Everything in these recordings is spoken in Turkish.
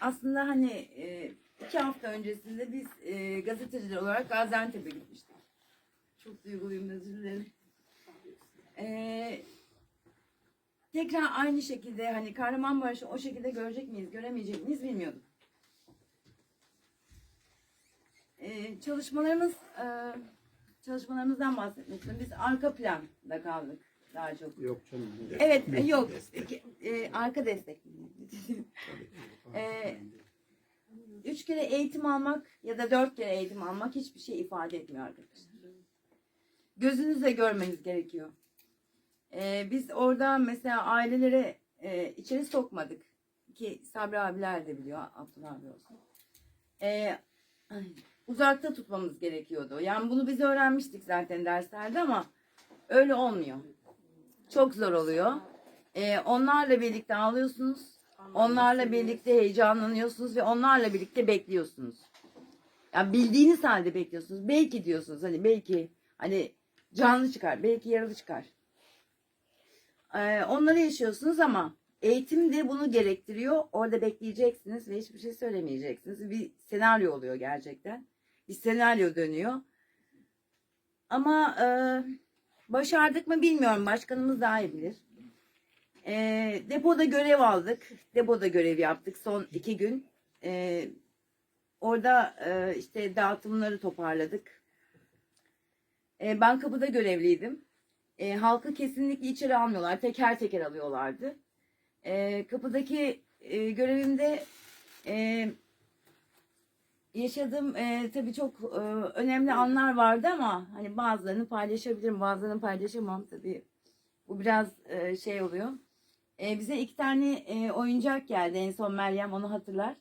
aslında hani e, iki hafta öncesinde biz e, gazeteciler olarak Gaziantep'e gitmiştik. Çok duyguluyum özür dilerim. E, tekrar aynı şekilde hani Kahramanmaraş'ı o şekilde görecek miyiz, göremeyecek miyiz bilmiyorduk. E, çalışmalarımız e, çalışmalarımızdan bahsetmek istiyorum. Biz arka planda kaldık daha çok. Yok canım. Evet, yok. E, arka destek. E, üç kere eğitim almak ya da dört kere eğitim almak hiçbir şey ifade etmiyor arkadaşlar. Gözünüzle görmeniz gerekiyor. E, biz orada mesela ailelere e, içeri sokmadık. Ki Sabri abiler de biliyor, Abdullah abi olsun. E, uzakta tutmamız gerekiyordu. Yani bunu biz öğrenmiştik zaten derslerde ama öyle olmuyor. Çok zor oluyor. Ee, onlarla birlikte ağlıyorsunuz. Onlarla birlikte heyecanlanıyorsunuz ve onlarla birlikte bekliyorsunuz. Yani bildiğiniz halde bekliyorsunuz. Belki diyorsunuz hani belki hani canlı çıkar, belki yaralı çıkar. Ee, onları yaşıyorsunuz ama eğitim de bunu gerektiriyor. Orada bekleyeceksiniz ve hiçbir şey söylemeyeceksiniz. Bir senaryo oluyor gerçekten. Bir senaryo dönüyor. Ama e, Başardık mı bilmiyorum. Başkanımız daha iyi bilir. Ee, depoda görev aldık. Depoda görev yaptık son iki gün. Ee, orada e, işte dağıtımları toparladık. Ee, ben kapıda görevliydim. Ee, halkı kesinlikle içeri almıyorlar. Teker teker alıyorlardı. Ee, kapıdaki e, görevimde e, yaşadığım e, tabii çok e, önemli anlar vardı ama hani bazılarını paylaşabilirim, bazılarını paylaşamam tabii. Bu biraz e, şey oluyor. E, bize iki tane e, oyuncak geldi en son Meryem onu hatırlar.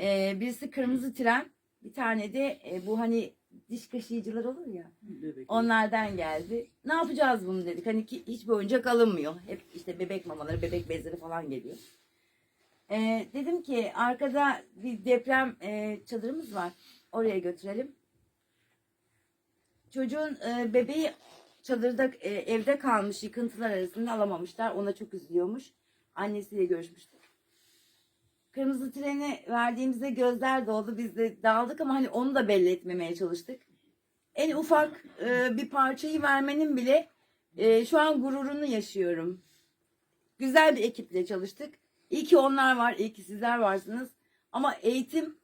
E, birisi kırmızı tren, bir tane de e, bu hani diş kaşıyıcılar olur ya. Onlardan geldi. Ne yapacağız bunu dedik. Hani ki, hiçbir oyuncak alınmıyor. Hep işte bebek mamaları, bebek bezleri falan geliyor. Ee, dedim ki arkada bir deprem e, çadırımız var. Oraya götürelim. Çocuğun e, bebeği çadırda e, evde kalmış yıkıntılar arasında alamamışlar. Ona çok üzülüyormuş. Annesiyle görüşmüştük. Kırmızı treni verdiğimizde gözler doldu. Biz de dağıldık ama hani onu da belli etmemeye çalıştık. En ufak e, bir parçayı vermenin bile e, şu an gururunu yaşıyorum. Güzel bir ekiple çalıştık. İyi ki onlar var, iyi ki sizler varsınız. Ama eğitim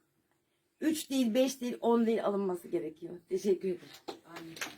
3 değil, 5 değil, 10 değil alınması gerekiyor. Teşekkür ederim.